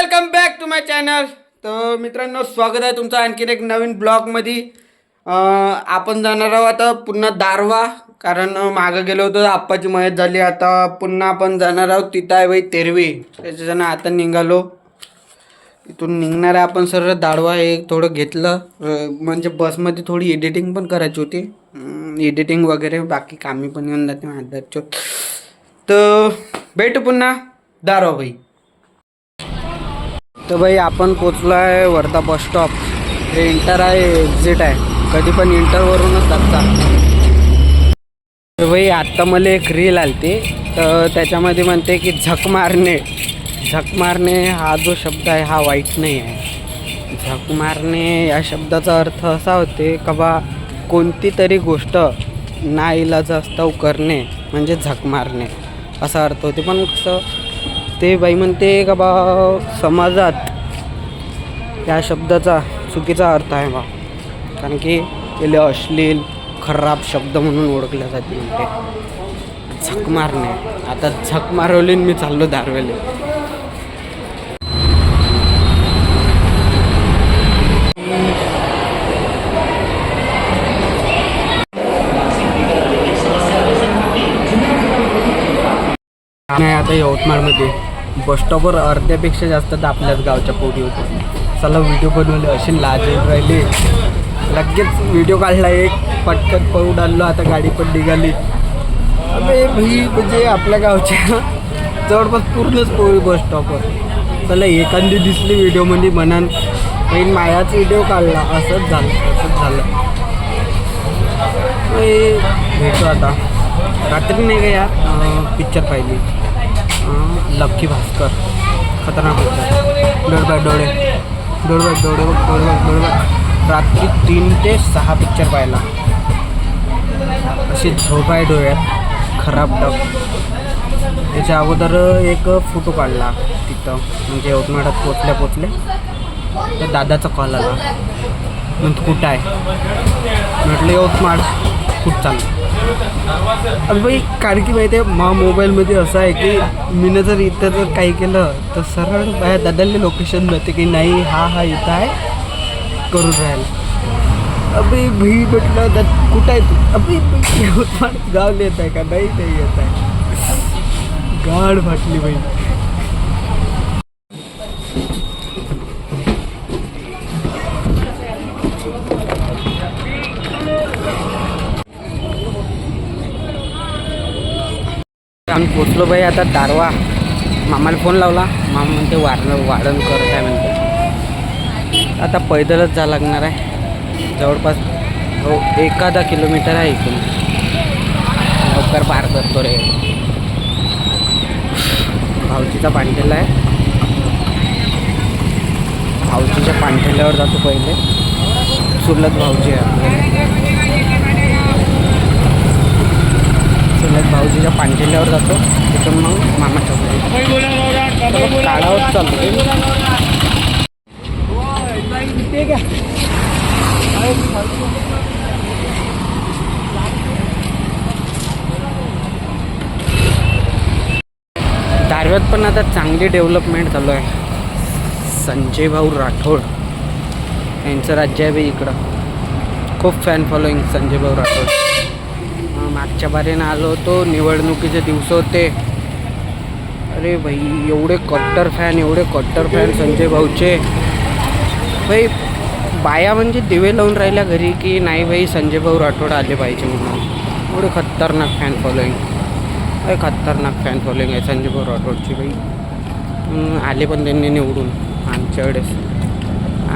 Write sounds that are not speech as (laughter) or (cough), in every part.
Welcome back to my channel. तर मित्रांनो स्वागत आहे तुमचं आणखीन एक नवीन ब्लॉगमध्ये आपण जाणार आहोत आता पुन्हा दारवा कारण मागं गेलो होतो आप्पाची मयत झाली. आता पुन्हा आपण जाणार आहोत तिथं आहे बाई तेरवी. त्याच्यानं आता निघालो. इथून निघणार आहे आपण सर दारवा हे थोडं घेतलं. म्हणजे बसमध्ये थोडी एडिटिंग पण करायची होती. एडिटिंग वगैरे बाकी कामी पण येऊन जाते माझ्या तर भेटू पुन्हा दारवा भाई तर भाई आपण पोचलो आहे वर्धा बस स्टॉप हे इंटर आहे एक्झिट आहे. कधी पण इंटरवरूनच जाता तर भाई आत्ता मला एक रील आलती. तर त्याच्यामध्ये म्हणते की झक मारणे. झक मारणे हा जो शब्द आहे हा वाईट नाही आहे. झक मारणे या शब्दाचा अर्थ असा होते का बा कोणती तरी गोष्ट नाईलाज असताव करणे म्हणजे झक मारणे. असा अर्थ होते. पण कसं ते बाई म्हणते का बा समाजात या शब्दाचा चुकीचा अर्थ आहे बा. कारण की त्याला अश्लील खराब शब्द म्हणून ओळखल्या जाते म्हणते. झक मारणे. आता झक मारवली आणि मी चाललो दारवेले नाही आता यवतमाळमध्ये. बसस्टॉपवर अर्ध्यापेक्षा जास्त तर आपल्याच गावच्या पोटी होते चला व्हिडिओ बनवले अशी लाज राहिले. लगेच व्हिडिओ काढला एक पटकन पळून आणलो आता गाडी पण निघाली. अरे भाई म्हणजे आपल्या गावच्या (laughs) जवळपास पूर्णच पोळी बस स्टॉपवर चला एखादी दिसली व्हिडिओमध्ये म्हणजे म्हणान पण मायाच व्हिडिओ काढला. असंच झालं असंच झालं. भेटू आता. रात्री नाही का या? पिक्चर पाहिली. लक्की भास्कर खतरनाक पिक्चर डोळबाय डोळे. डोळबाय डोळे डोळबाय डोळबाय रात्री तीन ते सहा पिक्चर पाहिला अशी झोप आहे डोळ्यात. खराब डब त्याच्या अगोदर एक फोटो काढला तिथं. म्हणजे यवतमाळात पोचल्या पोचल्या. तर दादाचा कॉल आला. म्हणजे कुठं आहे? म्हटलं यवतमाळ खूप चांगलं अरे बाई कारण की माहिती आहे मा मोबाईलमध्ये असं आहे की मीनं जर इथं जर काही केलं तर सरळ माझ्या दादाले लोकेशन मिळते की नाही हा हा इथं आहे करून राहायला अभि भी म्हटलं दाद कुठं आहे तू? अभि यवतमाळ (laughs) गाव येत आहे का? नाही नाही येत आहे. गाड फाटली बाई. आम्ही पोचलो बाई आता दारवा. मामाला फोन लावला. मामा म्हणते वारण वाढण करत आहे म्हणते. आता पैदलच जा लागणार आहे. जवळपास हो एखादा किलोमीटर आहे इथून. लवकर पार करतो रे. भावचीचा पांठेला आहे. भावचीच्या पांठेल्यावर जातो पहिले. सुरलत भावची आहे. आपले भाऊजीच्या पांठेल्यावर जातो. तिथून मग मामा घरी काढावत चालू दारव्यात पण आता चांगली डेव्हलपमेंट चालू आहे. संजय भाऊ राठोड यांचं राज्य आहे बी इकडं. खूप फॅन फॉलोईंग संजय भाऊ राठोड. मागच्या बारीनं आलो होतो. निवडणुकीचे दिवस होते. अरे भाई एवढे कट्टर फॅन एवढे कट्टर फॅन संजय भाऊचे. भाई बाया म्हणजे दिवे लावून राहिल्या घरी की नाही भाई संजय भाऊ राठोड आले पाहिजे म्हणून. एवढे खतरनाक फॅन फॉलोईंग अरे खतरनाक फॅन फॉलोईंग आहे संजय भाऊ राठोडची बाई आले पण त्यांनी निवडून आमच्या वेळेस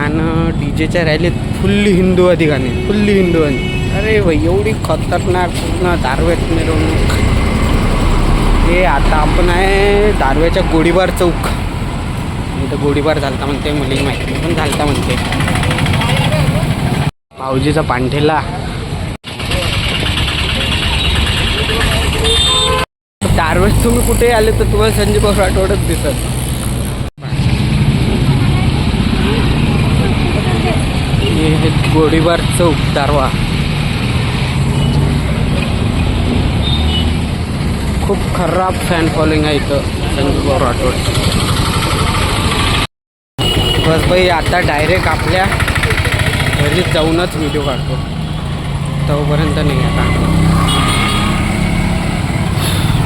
आणि डी जेच्या रॅलीत फुल्ली हिंदूवादी गाणे फुल्ली हिंदूवादी अरे भाई एवढी खतरनाक पूर्ण दारव्यात मिरवणूक. हे आता आपण आहे दारव्याच्या गोळीबार चौक. इथं गोळीबार झालता म्हणते मुली माहिती पण झालता म्हणते भाऊजीचा पांठेला दारव्यात तुम्ही कुठे आले तर तुम्हाला संजय भाऊ आठवडत दिसत. हे गोळीबार चौक दारवा. खूप खराब फॅन फॉलोइंग आहे इथं. संजूभाऊ राठोड बस भाई आता डायरेक्ट आपल्या घरी जाऊनच व्हिडिओ काढतो. तोपर्यंत नाही आता.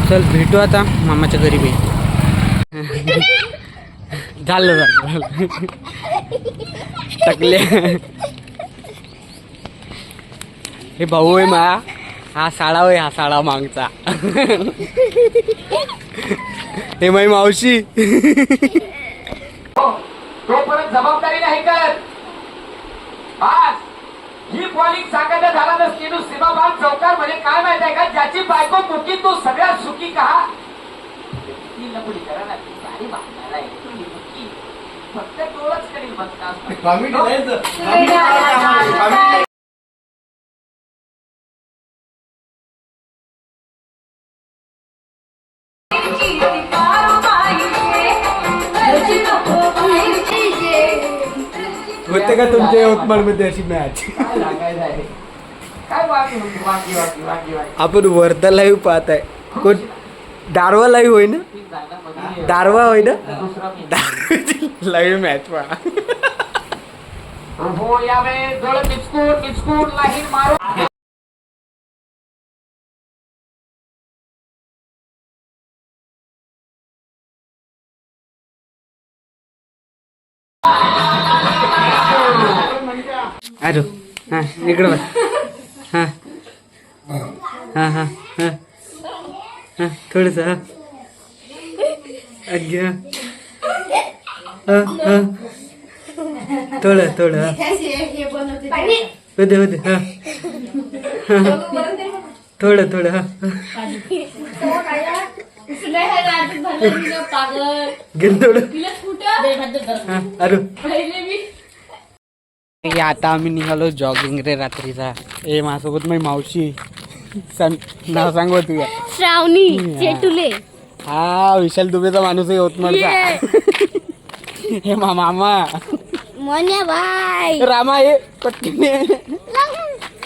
चल भेटू आता. मामाच्या घरी बी झालं झालं झालं. टकले. हे भाऊ आहे मा हा साळा होय हा साळा मागचा. हे माई मावशी. तोपर्यंत जबाबदारी नाही करत. आज ही पॉलिंग सांगायला झाला नसती तू सीमाबाद चौकार म्हणजे काय माहीत आहे का ज्याची बायको मुकी तो सगळ्यात सुखी का? ती लपडी करा ना ती साडी बांधणार आहे ती मुकी. फक्त डोळच करील बसता का तुमच्या यवतमाळमध्ये अशी मॅच काय लागायचं आहे काय वागी होती वागी वागी वागी वागी आपण वर्धा लाईव्ह पाहत आहे कोण दारवा लाईव्ह अरे हा इकडं बस हा. हा हा हा. हा थोडंसं हा. हा थोडं थोडं हा. होते होते हा. हा. थोडं थोडं हा. घे थोडं. हा अरे आता आम्ही निघालो जॉगिंग रे रात्रीचा. ए माझ्यासोबत माझी मावशी. नाव सांग तुझ्या श्रावणी चेटुले हा विशाल दुबेचा माणूस आहे यवतमाळचा हे मा मामा. मन्या बाय रामा ये पटकन ये.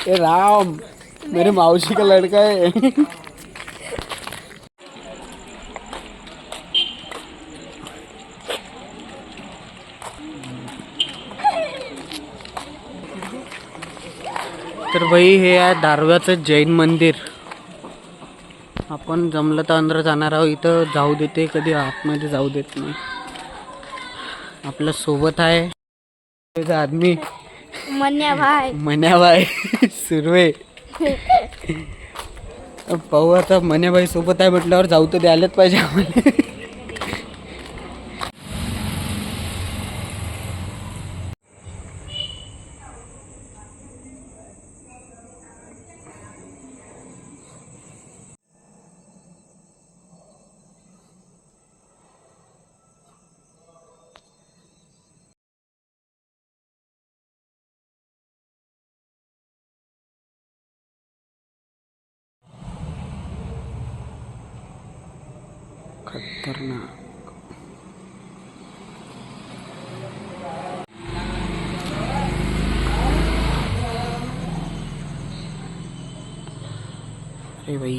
ए राम. मेरे मावशी का लड़का है. तर भाई हे आहे दारव्याचं जैन मंदिर. आपण जमलं तर अंदर जाणार आहोत. इथं जाऊ देते कधी आतमध्ये जाऊ देत नाही. आपल्यासोबत आहे. आदमी. मन्याबाई सुरवे. (laughs) पाहू आता मन्याबाई सोबत आहे म्हटल्यावर जाऊ तर द्यायलाच पाहिजे आम्हाला. खतरनाक. अरे भाई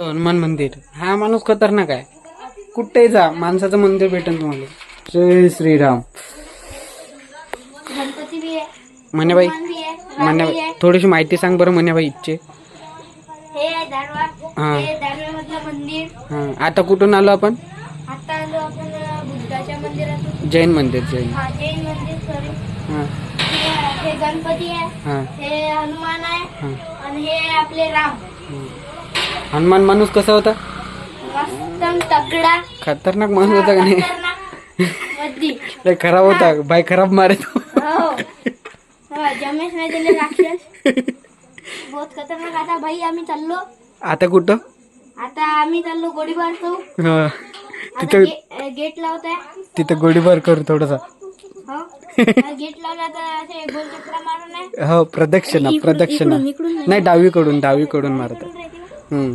हनुमान मंदिर. हा माणूस खतरनाक आहे. कुठे जा माणसाचं मंदिर भेटेल तुम्हाला. जय श्रीराम. म्हणे बाई म्हणे. थोडीशी माहिती सांग बरं म्हणे बाई इच्छे हे. दारव्यामधलं मंदिर. हा. आता कुठून आलो आपण? आता आलो आपण अं, बुद्धाच्या मंदिरातून. जैन मंदिर जैन. हा जैन मंदिर सॉरी हा. हे हे गणपती आहे हा. हे हनुमान आहे हा. आणि हे आपले राम. हनुमान माणूस कसा होता? तगडा. खतरनाक माणूस होता का नाही? खतरनाक. मधी लय खराब होता. बाई खराब मारे तो हो. हा, जमेश नाही दिले राक्षस. (laughs) बहुत खतरनाक. आता भाई आम्ही चाललो. आता कुठं? आता आम्ही चाललो गोळीबार करू हा. आता तिथं गे- गेट लावताय. तिथं गोळीबार करू थोडासा. हो. (laughs) गेट लावला तर असे गोल चक्रा मारून आहे. हो प्रदक्षिणा प्रदक्षिणा. नाही. डावीकडून डावीकडून मारत. हम्म.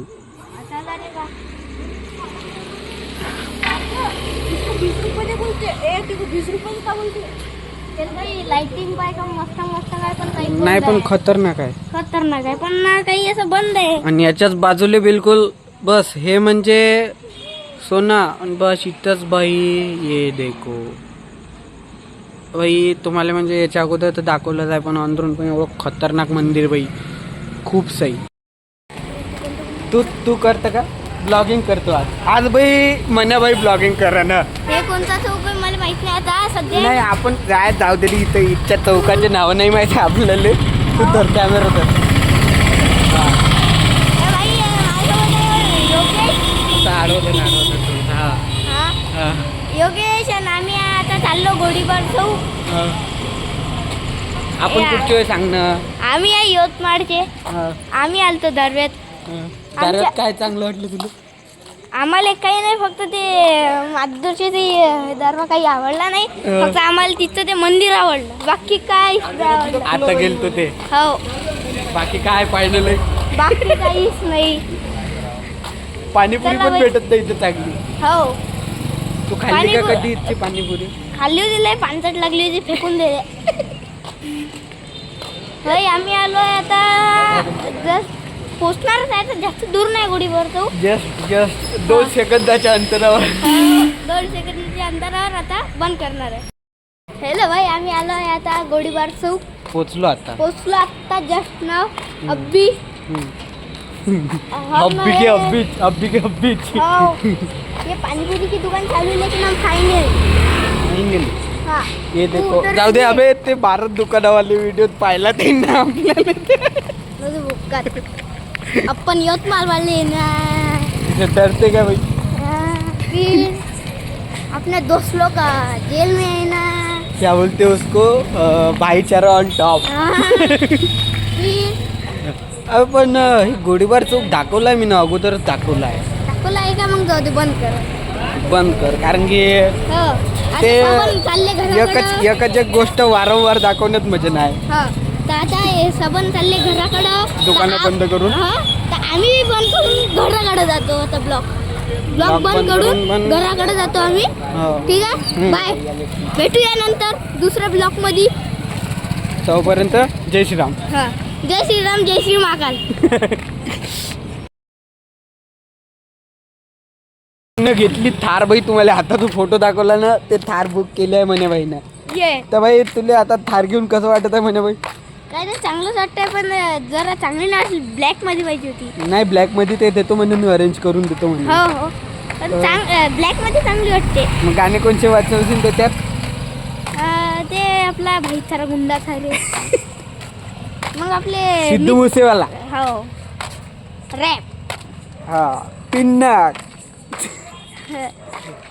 आता आला रे बा. वीस रुपये बोलते ए तिकडे वीस रुपये का बोलते त्याला काही लाइटिंग पाय का मस्त मस्त काय पण काही बंद नाही पण आहे. खतरनाक आहे. खतरनाक आहे पण ना काही असं बंद आहे. आणि याच्याच बाजूले बिलकुल बस हे म्हणजे सोना. आणि बस इथंच बाई ये देखो. बाई तुम्हाला म्हणजे याच्या अगोदर तर दाखवलंच आहे पण अंदरून पण एवढं खतरनाक मंदिर बाई. खूप सही. तू तू करतं का? ब्लॉगिंग करतो आज. आज बाई मना बाई ब्लॉगिंग करा ना. हे कोणता चौक माहीत नाही आता सध्या नाही आपण काय जाऊ तरी इथं इथच्या चौकाचे नावं नाही माहिती आपल्याला. तू धर कॅमेरा तर ए बाई, ए, माझ्यासोबत आहे योगेश. हा. हा? हा. आणि आम्ही आता चाललो चौक हा. आपण या. कुठची वेळ सांग ना. आम्ही आहे यवतमाळचे. हा, आम्ही आलतो दरवेत हा. दारात काय चांगलं वाटलं तुला? आम्हाला काही नाही फक्त ते माधुरचे ते दरवा काही आवडला नाही. फक्त आम्हाला तिथं ते मंदिर आवडलं. बाकी काय आवडलं? आता गेलतो ते. हो. बाकी काय पाहिलं नाही बाकी काहीच नाही. पाणीपुरी चला पण बाई. भेटत नाही इथं चांगली. हो. तू खाल्ली का पाणीपुरी- कधी इथची पाणीपुरी? खाल्ली होती लय पानसट लागली होती फेकून दिले. (laughs) होय आम्ही आलोय आता. जस्ट पोचणारच आहे तर जास्त दूर नाही गोडीवर तो जस्ट जस्ट दोन सेकंदाच्या अंतरावर. दोन सेकंदच्या अंतरावर आता बंद करणार आहे. हॅलो भाई आम्ही आलो आहे आता गोडीबार चौक पोचलो आता. पोचलो आता जस्ट नाव अब्बी. अब्बी के है- अब्बी अब्बी के अब्बी. हो. ये पानीपुरी की दुकान चालू है लेकिन हम खाएंगे हाँ. ये तू देखो जाऊ दे अबे ते भारत दुकानावाले व्हिडिओ पाहिला ते ना आपल्याला (laughs) मुझे भूख अपन यवतमाल वाले हैं ना। ते डरते का भाई? हाँ, फिर अपने दोस्त लोग का जेल में है ना। क्या बोलते उसको? अं, भाईचारा ऑन टॉप हाँ, फिर अबे पण अं, हे गोडीबार चौक दाखवलाय मी ना अगोदरच दाखवलाय. दाखवला आहे का मग जाऊ दे बंद कर. बंद कर कारण की हो आता ते चालले एकच एकच एक गोष्ट वारंवार दाखवण्यात मजा नाही. हा. तर आता हे सबन चालले घराकडं. दुकानं तर बंद करून? हा तर आम्ही बी बंद करून घराकडे जातो आता ब्लॉक. ब्लॉक बंद करून बंद- घराकडे जातो आम्ही. हो. ठीक आहे? हम्म. बाय. भेटूया नंतर दुसऱ्या ब्लॉकमध्ये तोपर्यंत जय श्रीराम. हा. जय श्रीराम जय श्री महाकाल. (laughs) न घेतली थार बाई तुम्हाला आता तू फोटो दाखवला ना ते थार बुक केली आहे म्हणे बाई ना ये. तर बाई तुला आता थार घेऊन कसं वाटत आहे म्हणे बाई? काय नाही चांगलंच वाटतंय पण जरा चांगली नाही ब्लॅकमध्ये पाहिजे होती. नाही ब्लॅकमध्ये ते देतो म्हणे मी अरेंज करून देतो म्हणे हो हो. पण चांग ब्लॅकमध्ये चांगली वाटते. मग गाणे कोणचे वाचवशील तर त्यात? अं, ते आपला भाईचारा गुंडा थारे (laughs) मग आपले सिद्धू मुसेवाला. हो. रॅप हा पिन्नाक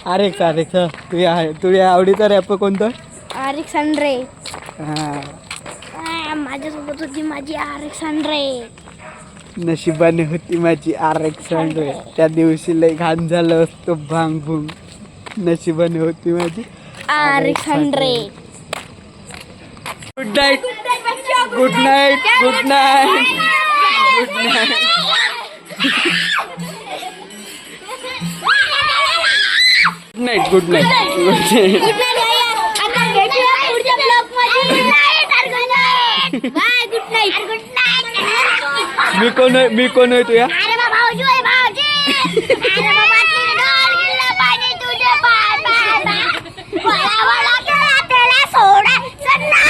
अरे (laughs) अरे तुझ्या तुझ्या आवडीचा रॅप कोणतं? अलेक्सांड्रे हा. माझ्यासोबत होती माझी अलेक्सांड्रे नशिबाने होती माझी आरक्षण रे त्या दिवशी लय घाण झालं असतं भांग भुंग. नशिबाने होती माझी Alexandre good night good night good night good night good night good night आता bye good night. Good night. मी कोण आहे? मी कोण आहे तुया? अरे बा भाऊजी आहे भाऊजी. अरे बाबा तू डोल गेला पाणी तुझे. त्याला सोडा. सन्ना